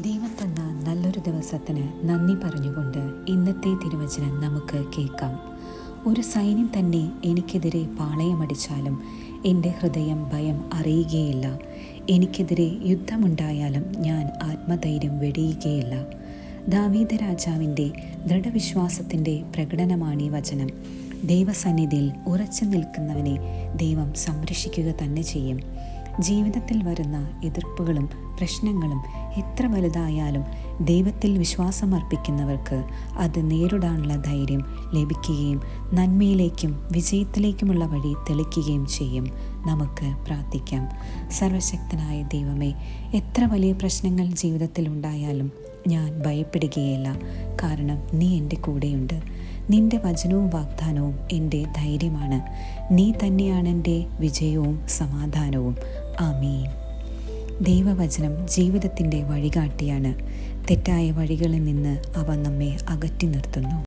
ദൈവം തന്ന നല്ലൊരു ദിവസത്തിന് നന്ദി പറഞ്ഞുകൊണ്ട് ഇന്നത്തെ തിരുവചനം നമുക്ക് കേൾക്കാം. ഒരു സൈന്യം തന്നെ എനിക്കെതിരെ പാളയമടിച്ചാലും എന്റെ ഹൃദയം ഭയം അറിയുകയില്ല. എനിക്കെതിരെ യുദ്ധമുണ്ടായാലും ഞാൻ ആത്മധൈര്യം വെടിയുകയില്ല. ദാവീദ രാജാവിന്റെ ദൃഢവിശ്വാസത്തിന്റെ പ്രകടനമാണ് ഈ വചനം. ദൈവസന്നിധിയിൽ ഉറച്ചു നിൽക്കുന്നവനെ ദൈവം സംരക്ഷിക്കുക തന്നെ ചെയ്യും. ജീവിതത്തിൽ വരുന്ന എതിർപ്പുകളും പ്രശ്നങ്ങളും എത്ര വലുതായാലും ദൈവത്തിൽ വിശ്വാസമർപ്പിക്കുന്നവർക്ക് അത് നേരിടാനുള്ള ധൈര്യം ലഭിക്കുകയും നന്മയിലേക്കും വിജയത്തിലേക്കുമുള്ള വഴി തെളിക്കുകയും ചെയ്യും. നമുക്ക് പ്രാർത്ഥിക്കാം. സർവശക്തനായ ദൈവമേ എത്ര വലിയ പ്രശ്നങ്ങൾ ജീവിതത്തിൽ ഉണ്ടായാലും ഞാൻ ഭയപ്പെടുകയില്ല. കാരണം നീ എന്റെ കൂടെയുണ്ട്. നിന്റെ വചനവും വാഗ്ദാനവും എന്റെ ധൈര്യമാണ്. നീ തന്നെയാണ് എന്റെ വിജയവും സമാധാനവും. ആമീൻ. ദൈവവചനം ജീവിതത്തിന്റെ വഴികാട്ടിയാണ്. തെറ്റായ വഴികളിൽ നിന്ന് അവ നമ്മെ അകറ്റി നിർത്തുന്നു.